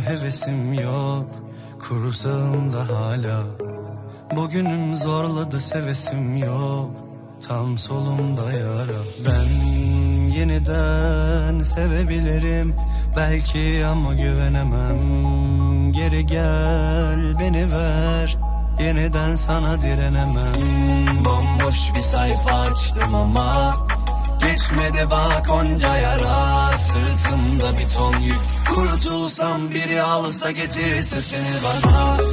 hevesim yok Kursağımda hala. Bugünüm zorladı sevesim yok Tam solumda yara. Ben yeniden sevebilirim Belki ama güvenemem. Geri gel beni ver Yeniden sana direnemem. Bomboş bir sayfa açtım ama Geçmedi bak onca yara Sırtımda bir ton yük. Kurtulsam biri alsa getirirse seni bana